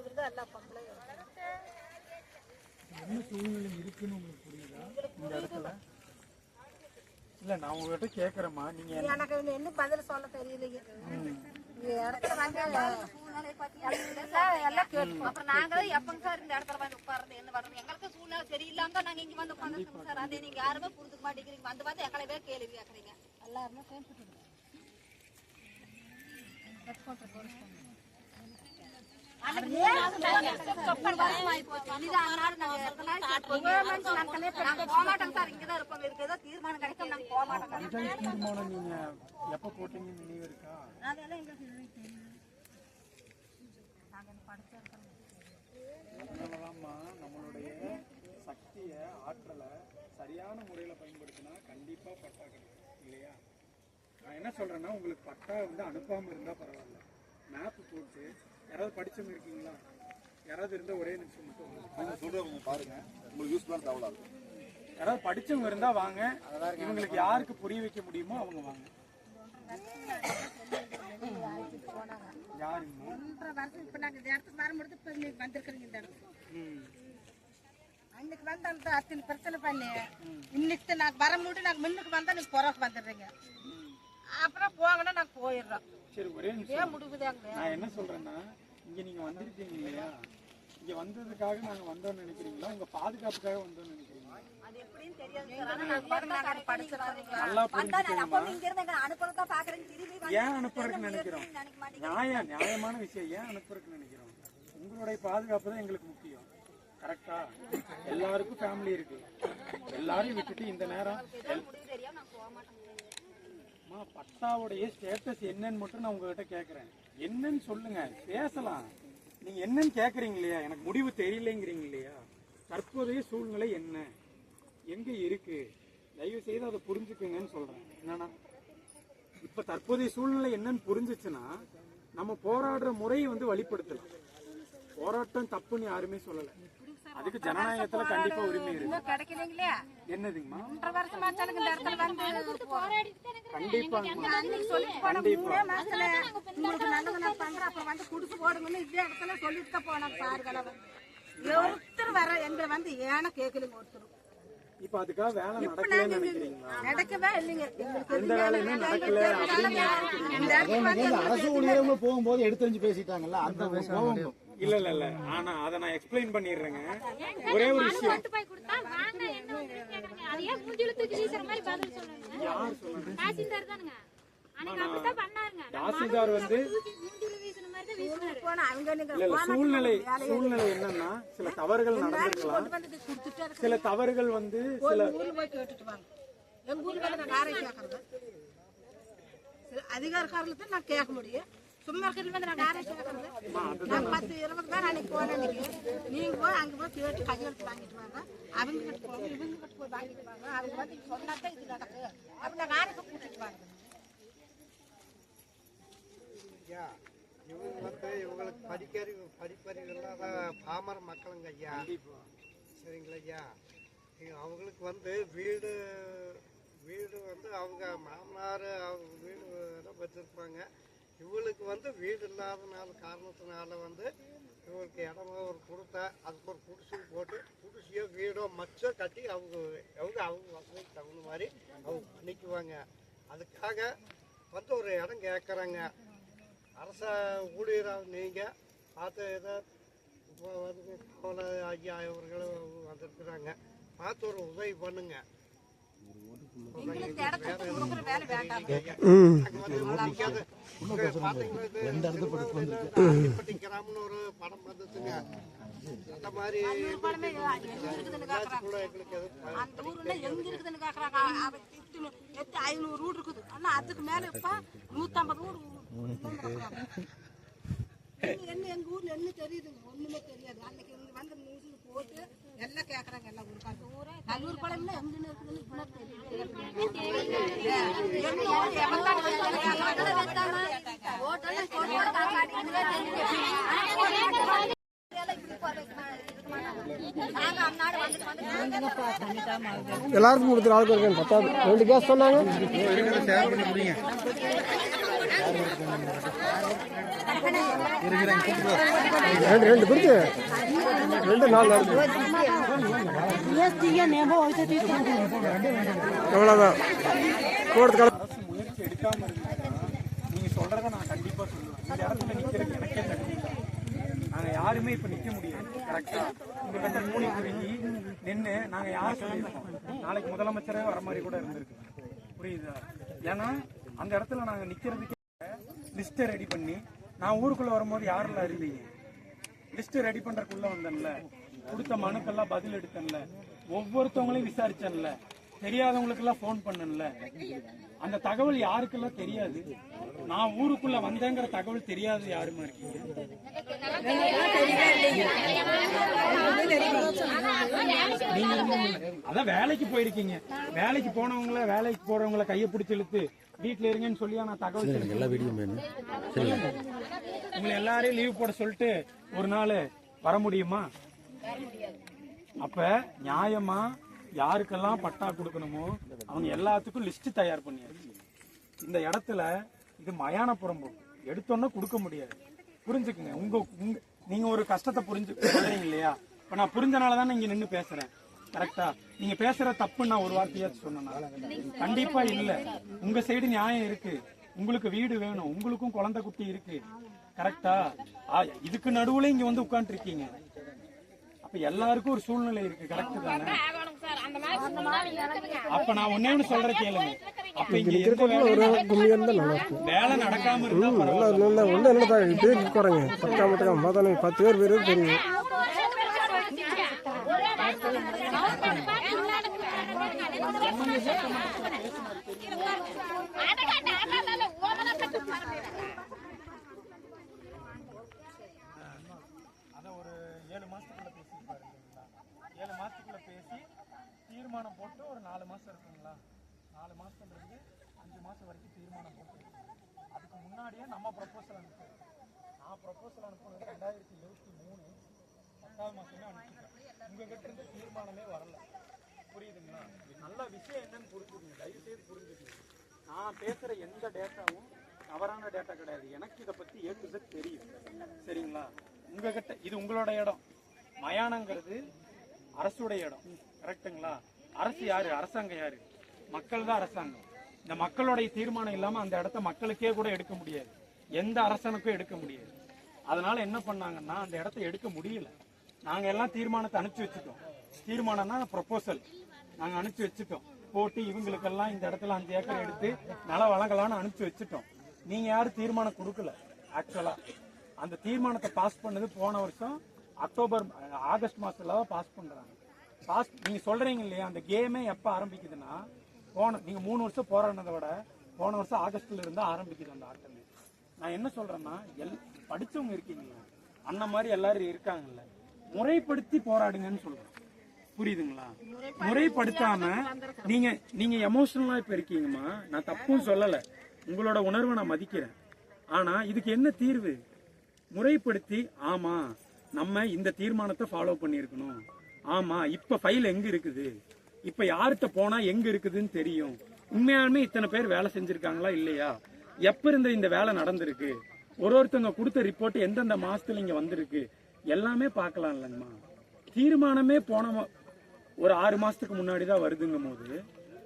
அந்த எல்லா பொம்பளையும் என்ன சூழ்நிலை இருக்குன்னு உங்களுக்கு புரியுதா இந்த இடத்துல இல்ல நான் உங்ககிட்ட கேக்குறேம்மா. நீங்க என்ன- எனக்கு என்ன பதில் சொல்ல தெரியலைங்க இடத்துல வந்து எல்லாம் கேட்டு அப்புறம் நாங்களும் எப்பங்க சார் இந்த இடத்துல வந்து உட்கார்றது என்ன பண்றது எங்களுக்கு சூழ்நிலை சரியில்லாம தான் நாங்க இங்க வந்து உட்காந்துருக்கோம் சார். அதே நீங்க யாருமே புரிஞ்சுக்க மாட்டேங்கிறீங்க. வந்து வந்து எங்களவே கேள்வி கேக்குறீங்க. எல்லாருமே தீர்மானம் கிடைக்கும் நாங்க போக மாட்டோம் பஞ்சாயத்து தீர்மானம் நீங்க எப்ப போட்டீங்கன்னு நினைவு இருக்கா நம்மளுடைய சக்தியை ஆற்றலை சரியான முறையில் பயன்படுத்தினா கண்டிப்பாக பட்டா கிடைக்கும் இல்லையா? நான் என்ன சொல்றேன்னா உங்களுக்கு பட்டா வந்து அனுப்பாம இருந்தா பரவாயில்ல. மேப் போட்டு யாராவது படிச்சவங்க இருக்கீங்களா? யாராவது இருந்தா ஒரே நிமிஷம் மட்டும் வாங்க. நீங்க சொல்றது கொஞ்சம் பாருங்க. உங்களுக்கு யூஸ்ஃபுல்லான தகவலா இருக்கும். யாராவது படிச்சவங்க இருந்தா வாங்க. இவங்களுக்கு யாருக்கு புரிய வைக்க முடியுமோ அவங்க வாங்க. யாருங்க? ஒன்றரை வருஷம் இப்போ நாங்கள் இந்த இடத்துக்கு வரும்பொழுது இப்போ இன்னைக்கு வந்திருக்கிறீங்க இந்த இடத்துக்கு. ம். அன்னைக்கு வந்து அந்த அத்தனை பிரச்சனை பண்ணி. இன்னைக்கு நாங்கள் வர முடியும் நாங்கள் முன்னுக்கு வந்தால் நீங்கள் புறக்கு வந்துடுறீங்க. அப்புறம் போங்கன்னா நாங்கள் போயிடுறோம் சரி ஒரே நிமிஷம். ஏன் முடிவுதாங்க நான் என்ன சொல்றேன்னா இங்க நீங்க வந்திருக்கீங்க இல்லையா? இங்க வந்ததுக்காக நாங்க வந்தோம்னு நினைக்கிறீங்களா? உங்க பாதுகாப்புக்காக வந்தோம்னு நினைக்கிறீங்களா? நாங்க ஏன் அனுப்புறதுக்கு நினைக்கிறோம்? நியாயம் நியாயமான விஷயம் ஏன் அனுப்புறதுக்கு நினைக்கிறோம்? உங்களுடைய பாதுகாப்பு தான் எங்களுக்கு முக்கியம். கரெக்டா எல்லாருக்கும் ஃபேமிலி இருக்கு. எல்லாரையும் விட்டுட்டு இந்த நேரம் எல்- முடிவு தெரியாம நாங்க போக மாட்டோம் அம்மா பட்டாவுடைய ஸ்டேட்டஸ் என்னன்னு மட்டும் நான் உங்ககிட்ட கேட்குறேன் என்னன்னு சொல்லுங்க பேசலாம். நீங்க என்னன்னு கேட்குறீங்க இல்லையா எனக்கு முடிவு தெரியலைங்கிறீங்க இல்லையா தற்போதைய சூழ்நிலை என்ன? எங்க இருக்கு? தயவு செய்து அதை புரிஞ்சுக்குங்கன்னு சொல்றேன். என்னன்னா இப்ப தற்போதைய சூழ்நிலை என்னன்னு புரிஞ்சிச்சுன்னா நம்ம போராடுற முறையை வந்து வழிப்படுத்தலாம். போராட்டம் தப்புன்னு யாருமே சொல்லலை. அதுக்கு ஜனநாயகத்துல கண்டிப்பா உரிமை இருக்கு. கிடைக்கலைங்களே? என்னதுங்கம்மா? ஒன்றரை வருஷமா இந்த இடத்துல வந்து அன்னைக்கு சொல்லிட்டு போன மூணே மாசத்துல உங்களுக்கு நல்லது நான் பண்றேன். அப்புறம் வந்து குடிச்சு போடுங்கன்னு இதே இடத்துல சொல்லிட்டு தான் போனாங்க சார்களவன் ஒருத்தர் வர எங்களை வந்து ஏன கேட்கலைங்க ஒருத்தர் இப்ப அதுக்காக வேலை நடக்கலன்னு நினைக்கிறீங்களா? நடக்கவே இல்லைங்க. எந்த வேலையுமே நடக்கல. அப்படின்னு வந்து அரசு ஊழியர்கள் போகும்போது எடுத்தறிஞ்சு பேசிட்டாங்கல்ல அந்த இல்ல இல்ல இல்ல. ஆனா அத நான் எக்ஸ்பிளைன் பண்ணிடுறேங்க. ஒரே ஒரு விஷயம். போய் கொடுத்தா வாங்க என்ன வந்து கேக்குறாங்க? அதையே மூஞ்சில தூக்கி வீசுற மாதிரி பதில் சொல்லுங்க. யார் சொல்றது? தாசில்தார் வந்து சூழ்நிலை சூழ்நிலை என்னன்னா சில தவறுகள் நடந்திருக்கலாம். சில தவறுகள் வந்து சில ஊர்ல போய் கேட்டுட்டு வாங்க. எங்க ஊருக்கு வந்து நான் யாரை கேட்கறது சரி, அதிகார காரணத்தை நான் கேட்க முடியும். சும்மா இருக்கிறது வந்து நான் யாரை கேட்கறது நான் பத்து இருபது பேர் அன்னைக்கு போனேன் அன்னைக்கு நீங்க போய் அங்க போய் கேட்டு கையெழுத்து வாங்கிட்டு வாங்க. அவங்க கிட்ட போங்க இவங்க கிட்ட போய் வாங்கிட்டு வாங்க. அவங்க வந்து சொன்னாதான் இது நடக்கு. அப்படி நான் யாரை கூட்டிட்டு வாங்க. ஐயா இவங்க வந்து இவங்களுக்கு படிக்கறிவு படிப்பறிவு இல்லாத பாமர மக்களுங்க ஐயா. சரிங்களா ஐயா? அவங்களுக்கு வந்து வீடு வீடு வந்து அவங்க மாமனார் அவங்க வீடு எல்லாம் வச்சுருப்பாங்க? இவளுக்கு வந்து வீடு இல்லாதனால காரணத்தினால வந்து இவளுக்கு இடமா ஒரு கொடுத்தா அதுக்கு ஒரு குடிசை போட்டு குடிசையோ வீடோ மச்சோ கட்டி அவங்க அவங்க அவங்க வசதிக்கு தகுந்த மாதிரி அவங்க பண்ணிக்குவாங்க. அதுக்காக வந்து ஒரு இடம் கேட்குறாங்க அரச ஊழியராக நீங்கள் பார்த்து ஏதோ இப்போ வந்து கவலை ஐயா அவர்களும் வந்திருக்கிறாங்க. பார்த்து ஒரு உதவி பண்ணுங்கள் ஐநூறு வீடு இருக்குது. ஆனா அதுக்கு மேல இப்ப நூத்தம்பது வீடு என்ன எங்க ஊர்ல என்ன தெரியுதுங்க? ஒண்ணுமே தெரியாது. அன்னைக்கு வந்து நியூஸ்ல போட்டு எல்லாம் கேக்குறாங்க எல்லாம் ஊருக்கு அந்த ஊரே கல்லூர் பழம்ல எங்க இருக்குதுன்னு இப்ப தெரியுது எங்க ஊர் எவன்தான் ஓட்டெல்லாம் கோட்டோட காக்காடி இதுவே தெரியும் நாங்க அந்நாடு வந்துட்டு வந்து எல்லாருக்கும் கொடுத்துரு ஆளுக்கு இருக்கேன் பத்தாவது ரெண்டு கேஸ் சொன்னாங்க. ரெண்டு ரெண்டு பிடிச்சு ரெண்டு நாலு நாலு. எவ்வளோதான் போகிறதுக்கான நிற்காம இருந்தீங்கன்னா நீங்க சொல்றத நான் கண்டிப்பா சொல்லுவேன். இந்த இடத்துல நிக்கிறது எனக்கே தகுதி நாங்க யாருமே இப்ப நிக்க முடியாது. கரெக்டா உங்க கிட்ட மூணி குறுகி நின்று நாங்க யார் சொல்லியிருக்கோம்? நாளைக்கு முதலமைச்சரே வர மாதிரி கூட இருந்திருக்கு. புரியுதா? ஏன்னா அந்த இடத்துல நாங்க நிக்கிறதுக்கு லிஸ்ட்டை ரெடி பண்ணி நான் ஊருக்குள்ள வரும்போது யாரெல்லாம் இருந்தீங்க? லிஸ்ட் ரெடி பண்றதுக்குள்ள வந்தேன்ல. கொடுத்த மனுக்கெல்லாம் பதில் எடுத்தேன்ல. ஒவ்வொருத்தவங்களையும் விசாரிச்சேன்ல. தெரியாதவங்களுக்கெல்லாம் ஃபோன் பண்ணேன்ல. அந்த தகவல் யாருக்கெல்லாம் தெரியாது. நான் ஊருக்குள்ள வந்தேங்கிற தகவல் தெரியாது யாருமா. இருக்கீங்க அதான் வேலைக்கு போயிருக்கீங்க. வேலைக்கு போனவங்கள வேலைக்கு போறவங்கள கையை பிடிச்சி இழுத்து வீட்டுல இருங்கன்னு சொல்லி நான் தகவல் தெரிவிக்கிறேன். உங்களை எல்லாரையும் லீவ் போட சொல்லிட்டு ஒரு நாள் வர முடியுமா? அப்ப நியாயமா யாருக்கெல்லாம் பட்டா கொடுக்கணுமோ அவங்க எல்லாத்துக்கும் லிஸ்ட் தயார் பண்ணியாச்சு. இந்த இடத்துல இது மயானப்புறம் போகும் எடுத்தோன்னே கொடுக்க முடியாது. புரிஞ்சுக்குங்க. உங்க உங்க நீங்க ஒரு கஷ்டத்தை புரிஞ்சு இல்லையா? இப்ப நான் புரிஞ்சனால தான் இங்க நின்னு பேசுறேன். கரெக்டா நீங்க பேசுற தப்பு நான் ஒரு வார்த்தையாச்சும் சொன்னேன்னா. கண்டிப்பா இல்ல. உங்க சைடு நியாயம் இருக்கு. உங்களுக்கு வீடு வேணும். உங்களுக்கும் குழந்தை குட்டி இருக்கு. கரெக்டா ஆ, இதுக்கு நடுவுல இங்க வந்து உட்காந்துருக்கீங்க அப்ப எல்லாருக்கும் ஒரு சூழ்நிலை இருக்கு. கரெக்ட் தானே? அப்ப நான் ஒன்னே ஒண்ணு சொல்றேன் கேளுங்க அப்ப இங்க எந்த ஒரு கும்மியாக இருந்தால் நல்லா இருக்கும் வேலை நடக்காம இருந்தா பரவாயில்ல நல்லா நல்லா ஒன்றும் என்னடா இப்படியே பக்கம் பார்த்தாலும் பத்து பேர் பேர் தெரியும் அத ஒரு ஏழு மாசத்துக்குள்ள பேசியிருப்பாரு இல்லைங்களா ஏழு மாசத்துக்குள்ள பேசி தீர்மானம் போட்டு ஒரு நாலு மாசம் இருக்குங்களா நாலு மாசத்துல இருந்து மாதம் வரைக்கும் தீர்மானம் போட்டு அதுக்கு முன்னாடியே நம்ம ப்ரப்போசல் அனுப்புறோம் நான் ப்ரப்போசல் அனுப்புனது ரெண்டாயிரத்தி இருபத்தி மூணு பத்தாவது மாதமே அனுப்பிச்சிட்டேன் உங்ககிட்ட இருந்து தீர்மானமே வரல. புரியுதுங்களா? நல்ல விஷயம் என்னன்னு புரிஞ்சுக்கணும் தயவு செய்து புரிஞ்சுக்கணும் நான் பேசுகிற எந்த டேட்டாவும் தவறான டேட்டா கிடையாது. எனக்கு இதை பற்றி ஏ டு தெரியும். சரிங்களா? உங்ககிட்ட இது உங்களோட இடம். மயானங்கிறது அரசுடைய இடம். கரெக்ட்டுங்களா அரசு யாரு? அரசாங்கம் யாரு? மக்கள் தான் அரசாங்கம். இந்த மக்களுடைய தீர்மானம் இல்லாம அந்த இடத்த மக்களுக்கே கூட எடுக்க முடியாது. எந்த அரசனுக்கும் எடுக்க முடியாது. அதனால என்ன பண்ணாங்கன்னா அந்த இடத்த எடுக்க முடியல. நாங்க எல்லாம் தீர்மானத்தை அனுப்பிச்சு வச்சுட்டோம். தீர்மானம்னா ப்ரொபோசல் நாங்க அனுப்பிச்சு வச்சுட்டோம். போட்டு இவங்களுக்கெல்லாம் இந்த இடத்துல அஞ்சு ஏக்கர் எடுத்து நிலம் வழங்கலாம்னு அனுப்பிச்சு வச்சுட்டோம். நீங்க யாரும் தீர்மானம் கொடுக்கல ஆக்சுவலா அந்த தீர்மானத்தை பாஸ் பண்ணது போன வருஷம் அக்டோபர் ஆகஸ்ட் மாசத்துல பாஸ் பண்றாங்க. பாஸ் நீங்க சொல்றீங்க இல்லையா அந்த கேமே எப்ப ஆரம்பிக்குதுன்னா போன நீங்க மூணு வருஷம் போராடினதை விட போன வருஷம் ஆகஸ்ட்ல இருந்து ஆரம்பிக்குது அந்த ஆட்டமே. நான் என்ன சொல்றேன்னா எல் படிச்சவங்க இருக்கீங்களா அண்ணன் மாதிரி எல்லாரும் இருக்காங்கல்ல முறைப்படுத்தி போராடுங்கன்னு சொல்றேன். புரியுதுங்களா? முறைப்படுத்தாம நீங்க நீங்க எமோஷனலா இப்ப இருக்கீங்கம்மா நான் தப்பும் சொல்லல. உங்களோட உணர்வை நான் மதிக்கிறேன். ஆனா இதுக்கு என்ன தீர்வு? முறைப்படுத்தி ஆமா நம்ம இந்த தீர்மானத்தை ஃபாலோ பண்ணியிருக்கணும். ஆமா இப்ப ஃபைல் எங்க இருக்குது? இப்ப யார்கிட்ட போனா எங்க இருக்குதுன்னு தெரியும். உண்மையாலுமே இத்தனை பேர் வேலை செஞ்சிருக்காங்களா இல்லையா? எப்ப இருந்த இந்த வேலை நடந்திருக்கு? ஒரு ஒருத்தவங்க கொடுத்த ரிப்போர்ட் எந்தெந்த மாசத்துல இங்க வந்திருக்கு? எல்லாமே பார்க்கலாம் இல்லைங்கம்மா. தீர்மானமே போன ஒரு ஆறு மாசத்துக்கு முன்னாடி தான் வருதுங்கும் போது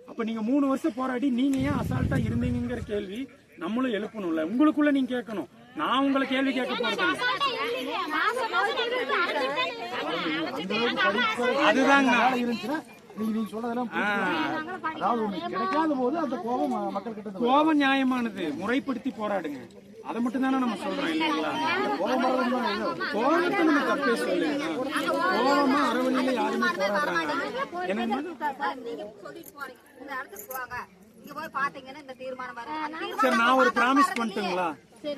அப்ப நீங்க மூணு வருஷம் போராடி நீங்க ஏன் அசால்ட்டா இருந்தீங்கிற கேள்வி நம்மளும் எழுப்பணும்ல. உங்களுக்குள்ள நீங்க கேட்கணும். நான் உங்களை கேள்வி கேட்க இல்ல. அதுதாங்க. வேலை இருந்துச்சுன்னா நீங்க நீங்க. அதாவது ஒண்ணு கிடைக்காத போது அந்த கோபம் மக்கள் கிட்ட இருந்து கோபம் நியாயமானது. முறைப்படுத்தி போராடுங்க. அதை மட்டும் தானே நம்ம சொல்றோம் இல்லைங்களா? கோபத்தை நம்ம தப்பே சொல்லுங்க கோபமா அறவழியில யாருமே போராடுறாங்க. என்னன்னா சார், நீங்க சொல்லிட்டு போறீங்க இந்த இடத்துக்கு போங்க. இங்க போய் பாத்தீங்கன்னா இந்த தீர்மானம் வரும். அந்த சரி தீர்மானம் நான் ஒரு ப்ராமிஸ். பண்ணட்டுங்களா?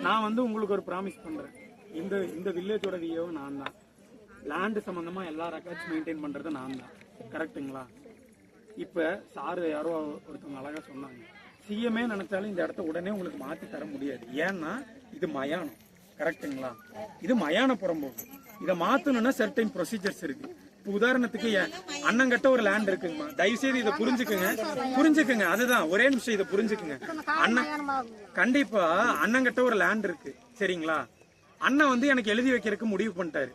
நான் வந்து உங்களுக்கு ஒரு ப்ராமிஸ் பண்றேன். இந்த இந்த வில்லேஜோட வியோ நான் தான். லேண்ட் சம்பந்தமா எல்லா ரெக்கார்ட்ஸ் மெயின்டைன் பண்றது நான் தான். கரெக்ட்டுங்களா? இப்போ சாரு யாரோ ஒருத்தவங்க அழகாக சொன்னாங்க. சிஎம்ஏ நினைச்சாலும் இந்த இடத்த உடனே உங்களுக்கு மாற்றி தர முடியாது. ஏன்னா இது மயானம். கரெக்ட்டுங்களா? இது மயான புறம்போக்கு இதை மாற்றணும்னா சர்டைன் ப்ரொசீஜர்ஸ் இருக்கு. இப்போ உதாரணத்துக்கு அண்ணன் கட்ட ஒரு லேண்ட் இருக்குங்கம்மா. தயவு செய்து இதை புரிஞ்சுக்குங்க. புரிஞ்சுக்குங்க. அதுதான். ஒரே நிமிஷம் இதை புரிஞ்சுக்குங்க. அண்ணன் கண்டிப்பா அண்ணங்கிட்ட ஒரு லேண்ட் இருக்கு. சரிங்களா? அண்ணன் வந்து எனக்கு எழுதி வைக்கிறதுக்கு முடிவு பண்ணிட்டாரு.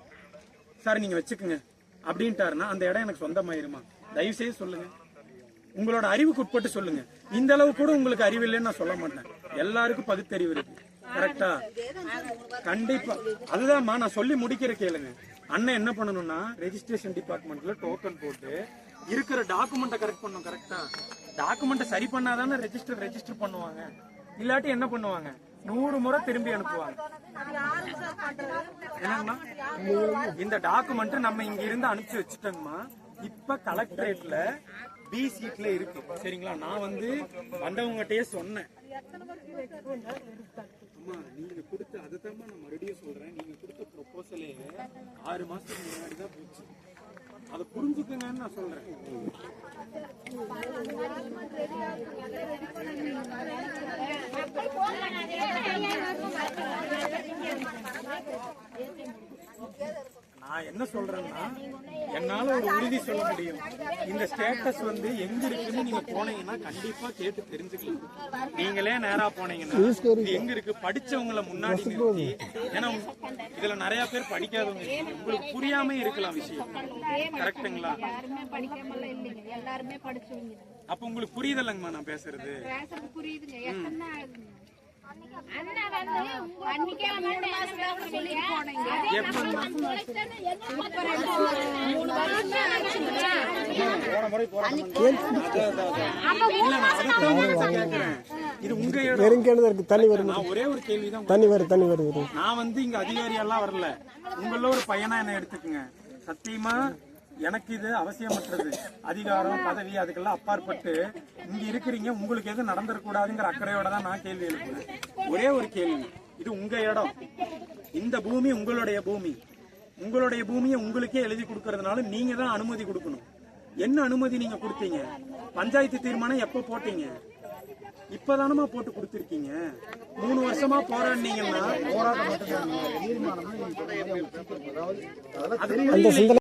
சார் நீங்க வச்சுக்குங்க. அப்படின்ட்டாருன்னா அந்த இடம் எனக்கு சொந்தமாயிருமா? தயவு செய்து சொல்லுங்க. உங்களோட அறிவுக்கு உட்பட்டு சொல்லுங்க. இந்த அளவு கூட உங்களுக்கு அறிவு இல்லைன்னு நான் சொல்ல மாட்டேன். எல்லாருக்கும் பகுத்தறிவு இருக்கு. கரெக்டா கண்டிப்பா. அதுதான்மா நான் சொல்லி முடிக்கிற கேளுங்க. அண்ணன் என்ன பண்ணணும்னா ரெஜிஸ்ட்ரேஷன் டிபார்ட்மெண்ட்ல டோக்கன் போட்டு இருக்கிற டாக்குமெண்ட்டை கரெக்ட் பண்ணணும் கரெக்டா டாக்குமெண்ட்டை சரி பண்ணாதானே ரெஜிஸ்டர் ரெஜிஸ்டர் பண்ணுவாங்க. இல்லாட்டி என்ன பண்ணுவாங்க? நூறு முறை திரும்பி அனுப்புவாங்க. என்னங்கம்மா இந்த டாக்குமெண்ட் நம்ம இங்க இருந்து அனுப்பிச்சு வச்சுட்டோங்கம்மா இப்ப கலெக்டரேட்ல பி சீட்ல இருக்கு. சரிங்களா? நான் வந்து வந்தவங்ககிட்டயே சொன்னேன். அம்மா நீங்க கொடுத்த அதுதான் நான் மறுபடியும் சொல்றேன். நீங்க கொடுத்த ப்ரொபோசலே ஆறு மாசத்துக்கு முன்னாடி தான் போச்சு. அதை புரிஞ்சுக்கங்கன்னு நான் சொல்றேன். நான் என்ன சொல்றேன்னா என்னால ஒரு உறுதி சொல்ல முடியும். இந்த ஸ்டேட்டஸ் வந்து எங்க இருக்குன்னு நீங்க போனீங்கன்னா கண்டிப்பா கேட்டு தெரிஞ்சுக்கலாம். நீங்களே நேரா போனீங்கன்னா எங்க இருக்கு? படிச்சவங்களை முன்னாடி நிறுத்தி ஏன்னா இதுல நிறைய பேர் படிக்காதவங்க உங்களுக்கு புரியாம இருக்கலாம் விஷயம். கரெக்ட்டுங்களா அப்ப உங்களுக்கு புரியுதல்லங்கம்மா நான் பேசுறது? இது உங்க நெருங்கியானது இருக்கு தண்ணி வரும் ஒரே ஒரு கேள்விதான் தண்ணி வரும் தண்ணி வருது வரும் நான் வந்து இங்க அதிகாரி எல்லாம் வரல உங்கள ஒரு பையனா என்ன எடுத்துக்குங்க சத்தியமா எனக்கு இது அவசியமற்றது. அதிகாரம் பதவி அதுக்கெல்லாம் அப்பாற்பட்டு இங்க இருக்கிறீங்க உங்களுக்கு எதுவும் நடந்துடக்கூடாதுங்கிற அக்கறையோட தான் நான் கேள்வி எழுப்புறேன். ஒரே ஒரு கேள்வி. இது உங்க இடம். இந்த பூமி உங்களுடைய பூமி. உங்களுடைய பூமியை உங்களுக்கே எழுதி கொடுக்கறதுனால நீங்க தான் அனுமதி கொடுக்கணும். என்ன அனுமதி நீங்க கொடுத்தீங்க? பஞ்சாயத்து தீர்மானம் எப்ப போட்டீங்க? இப்பதானமா போட்டு கொடுத்துருக்கீங்க. மூணு வருஷமா போராடினீங்கன்னா போராட்டம் மட்டும்